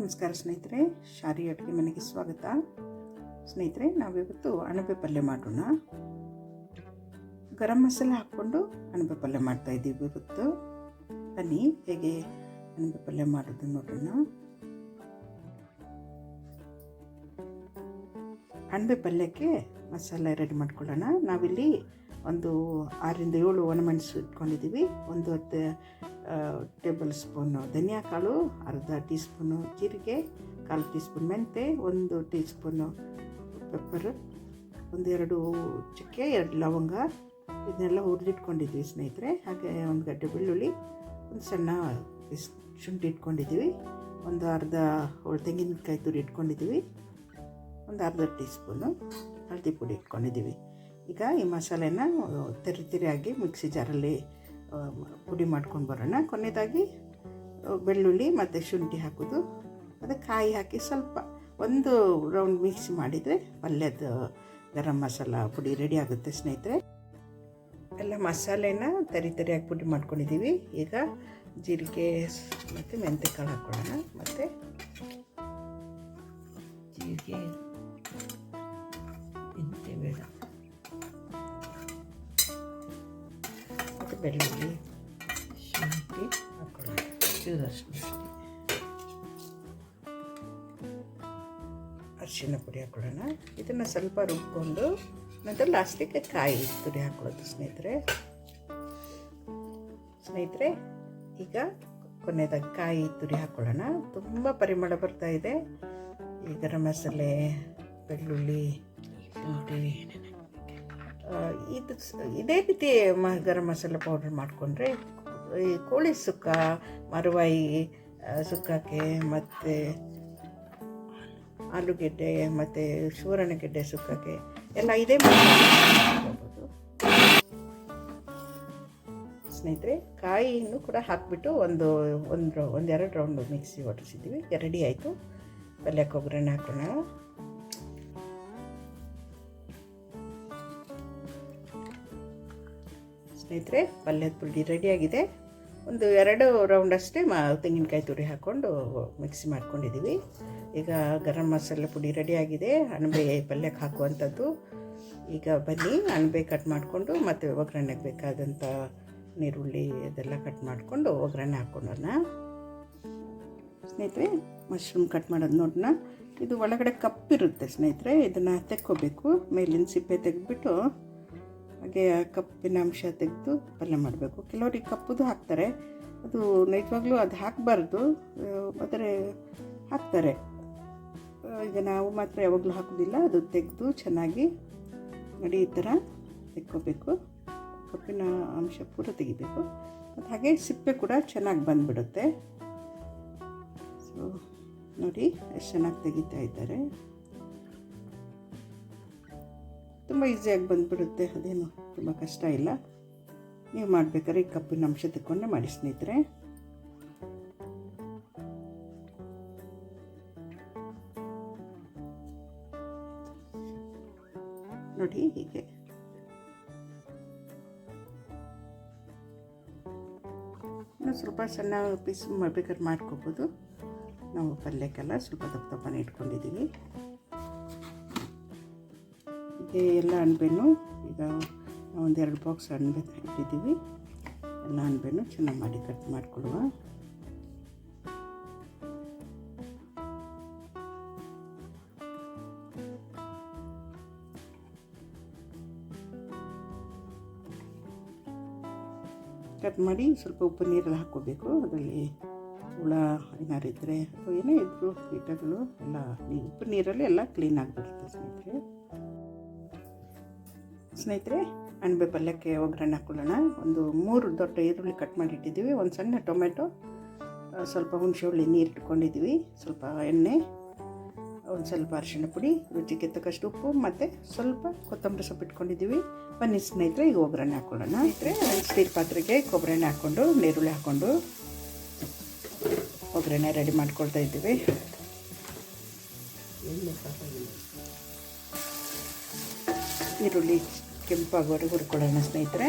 ನಮಸ್ಕಾರ ಸ್ನೇಹಿತರೆ ಶಾರಿ ಅಡುಗೆ ಮನೆಗೆ ಸ್ವಾಗತ. ಸ್ನೇಹಿತರೆ, ನಾವಿವತ್ತು ಅಣಬೆ ಪಲ್ಯ ಮಾಡೋಣ. ಗರಂ ಮಸಾಲೆ ಹಾಕ್ಕೊಂಡು ಅಣಬೆ ಪಲ್ಯ ಮಾಡ್ತಾ ಇದ್ದೀವಿ ಇವತ್ತು. ಬನ್ನಿ, ಹೇಗೆ ಅಣಬೆ ಪಲ್ಯ ಮಾಡೋದು ನೋಡೋಣ. ಅಣಬೆ ಪಲ್ಯಕ್ಕೆ ಮಸಾಲೆ ರೆಡಿ ಮಾಡ್ಕೊಳ್ಳೋಣ. ನಾವಿಲ್ಲಿ ಒಂದು ಆರರಿಂದ ಏಳು ಒಣಮೆಣಸು ಇಟ್ಕೊಂಡಿದ್ದೀವಿ. ಒಂದು ಹತ್ತು ಟೇಬಲ್ ಸ್ಪೂನು ಧನಿಯಾ ಕಾಳು, ಅರ್ಧ ಟೀ ಸ್ಪೂನು ಜೀರಿಗೆ, ಕಾಲು ಟೀ ಸ್ಪೂನ್ ಮೆಂತೆ, ಒಂದು ಟೀ ಸ್ಪೂನು ಪೆಪ್ಪರ್ ಒಂದೆರಡು ಚಕ್ಕೆ, ಎರಡು ಲವಂಗ, ಇದನ್ನೆಲ್ಲ ಹುರಿದಿಟ್ಕೊಂಡಿದ್ವಿ ಸ್ನೇಹಿತರೆ. ಹಾಗೆ ಒಂದು ಗಡ್ಡೆ ಬೆಳ್ಳುಳ್ಳಿ, ಒಂದು ಸಣ್ಣ ಶುಂಠಿ ಇಟ್ಕೊಂಡಿದ್ದೀವಿ. ಒಂದು ಅರ್ಧ ಹೋಳು ತೆಂಗಿನಕಾಯಿ ತುರಿ ಇಟ್ಕೊಂಡಿದ್ದೀವಿ. ಒಂದು ಅರ್ಧ ಟೀ ಸ್ಪೂನು ಹಳದಿ ಪುಡಿ ಇಟ್ಕೊಂಡಿದ್ದೀವಿ. ಈಗ ಈ ಮಸಾಲೆನ ತೆರಿ ತೆರಿಯಾಗಿ ಮಿಕ್ಸಿ ಜಾರಲ್ಲಿ ಪುಡಿ ಮಾಡ್ಕೊಂಡು ಬರೋಣ. ಕೊನೆಯದಾಗಿ ಬೆಳ್ಳುಳ್ಳಿ ಮತ್ತು ಶುಂಠಿ ಹಾಕೋದು. ಮತ್ತು ಕಾಯಿ ಹಾಕಿ ಸ್ವಲ್ಪ ಒಂದು ರೌಂಡ್ ಮಿಕ್ಸ್ ಮಾಡಿದರೆ ಪಲ್ಯದ ಗರಂ ಮಸಾಲ ಪುಡಿ ರೆಡಿ ಆಗುತ್ತೆ ಸ್ನೇಹಿತರೆ. ಎಲ್ಲ ಮಸಾಲೆನ ತರಿ ತರಿಯಾಗಿ ಪುಡಿ ಮಾಡ್ಕೊಂಡಿದ್ದೀವಿ. ಈಗ ಜೀರಿಗೆ ಮತ್ತು ಮೆಂತೆ ಕಾಳು ಹಾಕ್ಕೊಳ್ಳೋಣ ಮತ್ತು ಜೀರಿಗೆ, ಮೆಂತೆ ಬೇಡ. ಮತ್ತು ಬೆಳ್ಳುಳ್ಳಿ ಶುಂಠಿ ಹಾಕೊಳ್ಳೋಣ. ಚೂರಷ್ಟು ಅರಿಶಿನ ಪುಡಿ ಹಾಕೊಳ್ಳೋಣ. ಇದನ್ನು ಸ್ವಲ್ಪ ರುಬ್ಕೊಂಡು ನಂತರ ಲಾಸ್ಟಿಗೆ ಕಾಯಿ ತುರಿ ಹಾಕೊಳ್ಳೋದು ಸ್ನೇಹಿತರೆ. ಸ್ನೇಹಿತರೆ, ಈಗ ಕೊನೆಯದಾಗಿ ಕಾಯಿ ತುರಿ ಹಾಕೊಳ್ಳೋಣ. ತುಂಬ ಪರಿಮಳ ಬರ್ತಾ ಇದೆ. ಈ ಗರಂ ಮಸಾಲೆ, ಬೆಳ್ಳುಳ್ಳಿ, ಶುಂಠಿ ಇದು ಇದೇ ರೀತಿ ಮ, ಗರಂ ಮಸಾಲ ಪೌಡರ್ ಮಾಡಿಕೊಂಡ್ರೆ ಈ ಕೋಳಿ ಸುಕ್ಕ, ಮರವಾಯಿ ಸುಕ್ಕಕ್ಕೆ ಮತ್ತು ಆಲೂಗೆಡ್ಡೆ, ಮತ್ತು ಸೂರಣಗೆಡ್ಡೆ ಸುಕ್ಕಕ್ಕೆ ಎಲ್ಲ ಇದೇ ಸ್ನೇಹಿತರೆ ಕಾಯಿಯನ್ನು ಕೂಡ ಹಾಕಿಬಿಟ್ಟು ಒಂದು ಒಂದು, ಒಂದೆರಡು ರೌಂಡು ಮಿಕ್ಸಿ ಹೊಡಿಸಿದ್ದೀವಿ ರೆಡಿ ಆಯಿತು. ಪಲ್ಯಕ್ಕೆ ಒಗ್ಗರಣೆ ಹಾಕೋಣ. ಸ್ನೇಹಿತರೆ, ಪಲ್ಯದ ಪುಡಿ ರೆಡಿಯಾಗಿದೆ. ಒಂದು ಎರಡು ರೌಂಡ್ ಅಷ್ಟೇ ಮಾ, ತೆಂಗಿನಕಾಯಿ ತುರಿ ಹಾಕ್ಕೊಂಡು ಮಿಕ್ಸಿ ಮಾಡ್ಕೊಂಡಿದ್ದೀವಿ ಈಗ ಗರಂ ಮಸಾಲೆ ಪುಡಿ ರೆಡಿಯಾಗಿದೆ. ಅಣಬೆ ಪಲ್ಯಕ್ಕೆ ಹಾಕುವಂಥದ್ದು. ಈಗ ಬನ್ನಿ, ಅಣಬೆ ಕಟ್ ಮಾಡಿಕೊಂಡು ಮತ್ತು ಒಗ್ಗರಣೆಗೆ ಬೇಕಾದಂಥ ನೀರುಳ್ಳಿ ಅದೆಲ್ಲ ಕಟ್ ಮಾಡಿಕೊಂಡು ಒಗ್ಗರಣೆ ಹಾಕ್ಕೊಂಡೋಣ ಸ್ನೇಹಿತರೆ ಮಶ್ರೂಮ್ ಕಟ್ ಮಾಡೋದು ನೋಡೋಣ ಇದು ಒಳಗಡೆ ಕಪ್ಪಿರುತ್ತೆ ಸ್ನೇಹಿತರೆ, ಇದನ್ನು ತೆಕ್ಕೋಬೇಕು. ಮೇಲಿನ ಸಿಪ್ಪೆ ತೆಗೆದ್ಬಿಟ್ಟು ಹಾಗೆ ಕಪ್ಪಿನ ಅಂಶ ತೆಗೆದು ಪಲ್ಯ ಮಾಡಬೇಕು. ಕೆಲವರಿಗೆ ಕಪ್ಪುದು ಹಾಕ್ತಾರೆ. ಅದು ನಿಜವಾಗ್ಲೂ ಅದು ಹಾಕಬಾರ್ದು. ಆದರೆ ಹಾಕ್ತಾರೆ. ಈಗ ನಾವು ಮಾತ್ರ ಯಾವಾಗಲೂ ಹಾಕೋದಿಲ್ಲ ಅದು ತೆಗೆದು ಚೆನ್ನಾಗಿ ಮಡಿ ಈ ಥರ ತೆಕ್ಕೋಬೇಕು. ಕಪ್ಪಿನ ಅಂಶ ಪೂರ ತೆಗಿಬೇಕು. ಮತ್ತು ಹಾಗೆ ಸಿಪ್ಪೆ ಕೂಡ ಚೆನ್ನಾಗಿ ಬಂದುಬಿಡುತ್ತೆ. ಸೊ ನೋಡಿ, ಎಷ್ಟು ಚೆನ್ನಾಗಿ ತೆಗಿತಾ ಇದ್ದಾರೆ. ತುಂಬ ಈಸಿಯಾಗಿ ಬಂದುಬಿಡುತ್ತೆ, ಅದೇನು ತುಂಬ ಕಷ್ಟ ಇಲ್ಲ. ನೀವು ಮಾಡಬೇಕಾದ್ರೆ ಈ ಕಪ್ಪಿನ ಅಂಶ ತಗೊಂಡೆ ಮಾಡಿ ಸ್ನೇಹಿತರೆ. ನೋಡಿ ಹೀಗೆ. ಇನ್ನು ಸ್ವಲ್ಪ ಸಣ್ಣ ಪೀಸ್ ಬೇಕಾದ್ರೆ ಮಾಡ್ಕೋಬೋದು. ನಾವು ಪಲ್ಯಕ್ಕೆಲ್ಲ ಸ್ವಲ್ಪ ದಪ್ಪ ದಪ್ಪನೇ ಇಟ್ಕೊಂಡಿದ್ದೀವಿ. ಹೀಗೆ ಎಲ್ಲ ಅಣಬೆನು ಈಗ ಒಂದೆರಡು ಬಾಕ್ಸ್ ಅಣಬೆ ಇಟ್ಟಿದ್ದೀವಿ. ಎಲ್ಲ ಅಣಬೆನು ಚೆನ್ನಾಗಿ ಮಾಡಿ ಕಟ್ ಮಾಡಿಕೊಡುವ ಕಟ್ ಮಾಡಿ ಸ್ವಲ್ಪ ಉಪ್ಪು ನೀರಲ್ಲಿ ಹಾಕ್ಕೋಬೇಕು. ಅದರಲ್ಲಿ ಹುಳ ಏನಾರು ಇದ್ದರೆ ಅಥವಾ ಏನೇ ಇದ್ದರೂ ಕೀಟಗಳು ಎಲ್ಲ ಉಪ್ಪು ನೀರಲ್ಲಿ ಎಲ್ಲ ಕ್ಲೀನ್ ಆಗಿಬಿಡುತ್ತೆ ಸ್ನೇಹಿತರೆ. ಸ್ನೇಹಿತರೆ, ಅಣಬೆ ಪಲ್ಯಕ್ಕೆ ಒಗ್ಗರಣೆ ಹಾಕೊಳ್ಳೋಣ. ಒಂದು ಮೂರು ದೊಡ್ಡ ಈರುಳ್ಳಿ ಕಟ್ ಮಾಡಿ ಇಟ್ಟಿದ್ದೀವಿ ಒಂದು ಸಣ್ಣ ಟೊಮೆಟೊ ಸ್ವಲ್ಪ ಹುಣಸೆ ಹುಳಿ ನೀರು ಇಟ್ಕೊಂಡಿದ್ದೀವಿ. ಸ್ವಲ್ಪ ಎಣ್ಣೆ, ಒಂದು ಸ್ವಲ್ಪ ಅರಿಶಿಣ ಪುಡಿ, ರುಚಿಗೆ ತಕ್ಕಷ್ಟು ಉಪ್ಪು ಮತ್ತು ಸ್ವಲ್ಪ ಕೊತ್ತಂಬರಿ ಸೊಪ್ಪು ಇಟ್ಕೊಂಡಿದ್ದೀವಿ. ಬನ್ನಿ ಸ್ನೇಹಿತರೆ, ಈಗ ಒಗ್ಗರಣೆ ಹಾಕೊಳ್ಳೋಣ. ಸ್ನೇಹಿತರೆ, ಸ್ಟೀಲ್ ಪಾತ್ರೆಗೆ ಕೊಬ್ಬರಿ ಹಾಕ್ಕೊಂಡು ನೀರುಳ್ಳಿ ಹಾಕ್ಕೊಂಡು ಒಗ್ಗರಣೆ ರೆಡಿ ಮಾಡ್ಕೊಳ್ತಾ ಇದ್ದೀವಿ. ಈರುಳ್ಳಿ ಕೆಂಪಾಗೋವರೆಗೂ ಹುರ್ಕೊಳ್ಳೋಣ ಸ್ನೇಹಿತರೆ.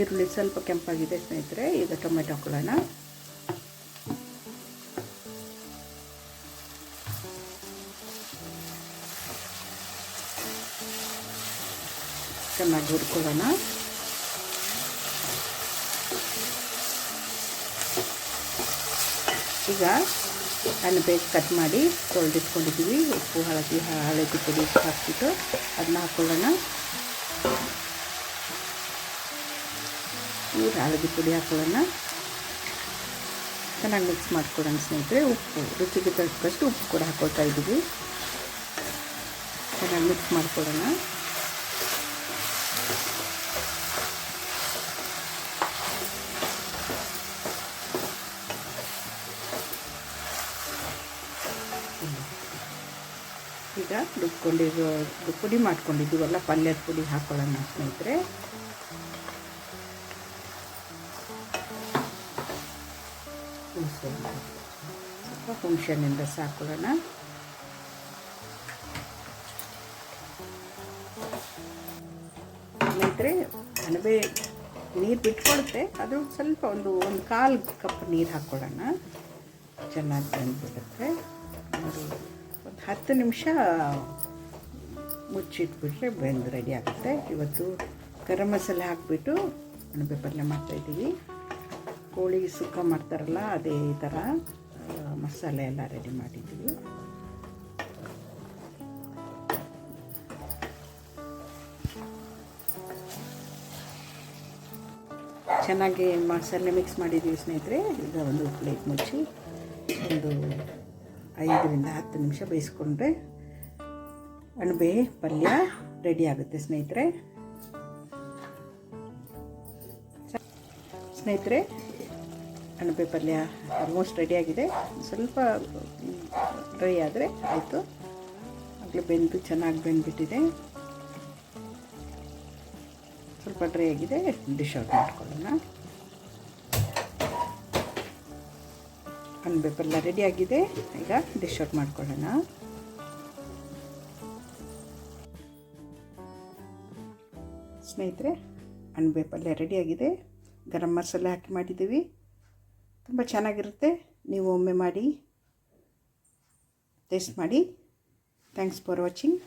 ಈರುಳ್ಳಿ ಸ್ವಲ್ಪ ಕೆಂಪಾಗಿದೆ ಸ್ನೇಹಿತರೆ ಈಗ ಟೊಮೆಟೊ ಹಾಕೊಳ್ಳೋಣ. ಚೆನ್ನಾಗಿ ಹುರ್ಕೊಳ್ಳೋಣ. ಈಗ ಅಣಬೆ ಕಟ್ ಮಾಡಿ ತೊಳೆದಿಟ್ಕೊಂಡಿದ್ದೀವಿ ಉಪ್ಪು, ಹಳದಿ ಹಳದಿ ಪುಡಿ ಹಾಕ್ಬಿಟ್ಟು ಅದನ್ನ ಹಾಕ್ಕೊಳ್ಳೋಣ ನೀರು ಹಳದಿ ಪುಡಿ ಹಾಕ್ಕೊಳ್ಳೋಣ ಚೆನ್ನಾಗಿ ಮಿಕ್ಸ್ ಮಾಡ್ಕೊಳ್ಳೋಣ ಸ್ನೇಹಿತರೆ, ಉಪ್ಪು. ರುಚಿಗೆ ತಕ್ಕಷ್ಟು ಉಪ್ಪು ಕೂಡ ಹಾಕ್ಕೊಳ್ತಾ ಇದ್ದೀವಿ. ಚೆನ್ನಾಗಿ ಮಿಕ್ಸ್ ಮಾಡ್ಕೊಳ್ಳೋಣ. ಈಗ ರುಬ್ಕೊಂಡಿರೋ ಪುಡಿ ಮಾಡ್ಕೊಂಡಿದ್ದೀವಲ್ಲ ಪಲ್ಯದ ಪುಡಿ ಹಾಕೊಳ್ಳೋಣ ಸ್ನೇಹಿತರೆ. ಸ್ವಲ್ಪ ಸಾಕೊಳ್ಳೋಣ. ಸ್ನೇಹಿತರೆ, ಅಣಬೆ ನೀರು ಬಿಟ್ಕೊಳುತ್ತೆ ಅದು ಸ್ವಲ್ಪ ಒಂದು ಒಂದು ಕಾಲು ಕಪ್ ನೀರು ಹಾಕ್ಕೊಳ್ಳೋಣ ಚೆನ್ನಾಗಿ ಬಂದ್ಬಿಡುತ್ತೆ. ಒಂದು ಒಂದು ಹತ್ತು ನಿಮಿಷ ಮುಚ್ಚಿಟ್ಬಿಟ್ರೆ ಬೆಂದು ರೆಡಿ ಆಗುತ್ತೆ. ಇವತ್ತು ಗರಂ ಮಸಾಲೆ ಹಾಕಿಬಿಟ್ಟು ಅಣಬೆ ಪಲ್ಯ ಮಾಡ್ತಾಯಿದ್ದೀವಿ ಕೋಳಿ ಸುಕ್ಕ ಮಾಡ್ತಾರಲ್ಲ ಅದೇ ಥರ ಮಸಾಲೆ ಎಲ್ಲ ರೆಡಿ ಮಾಡಿದ್ದೀವಿ. ಚೆನ್ನಾಗಿ ಮಸಾಲೆ ಮಿಕ್ಸ್ ಮಾಡಿದ್ದೀವಿ ಸ್ನೇಹಿತರೆ. ಈಗ ಒಂದು ಪ್ಲೇಟ್ ಮುಚ್ಚಿ, ಒಂದು ಐದರಿಂದ ಹತ್ತು ನಿಮಿಷ ಬೇಯಿಸ್ಕೊಂಡ್ರೆ ಅಣಬೆ ಪಲ್ಯ ರೆಡಿ ಆಗುತ್ತೆ. ಸ್ನೇಹಿತರೆ. ಸ್ನೇಹಿತರೆ, ಅಣಬೆ ಪಲ್ಯ ಆಲ್ಮೋಸ್ಟ್ ರೆಡಿಯಾಗಿದೆ ಸ್ವಲ್ಪ ಡ್ರೈ ಆದರೆ ಆಯಿತು. ಆಗಲೇ ಬೆಂದು, ಚೆನ್ನಾಗಿ ಬೆಂದ್ಬಿಟ್ಟಿದೆ. ಸ್ವಲ್ಪ ಡ್ರೈ ಆಗಿದೆ, ಡಿಶ್ ಔಟ್ ಮಾಡ್ಕೊಳ್ಳೋಣ. ಪಲ್ಯ ರೆಡಿ ಆಗಿದೆ. ಈಗ ಡಿಶ್ ಔಟ್ ಮಾಡ್ಕೊಳ್ಳೋಣ. ಸ್ನೇಹಿತರೆ ಅಣಬೆ ಪಲ್ಯ ರೆಡಿಯಾಗಿದೆ ಗರಂ ಮಸಾಲೆ ಹಾಕಿ ಮಾಡಿದ್ದೀವಿ. ತುಂಬ ಚೆನ್ನಾಗಿರುತ್ತೆ. ನೀವು ಒಮ್ಮೆ ಮಾಡಿ ಟೇಸ್ಟ್ ಮಾಡಿ. Thanks for watching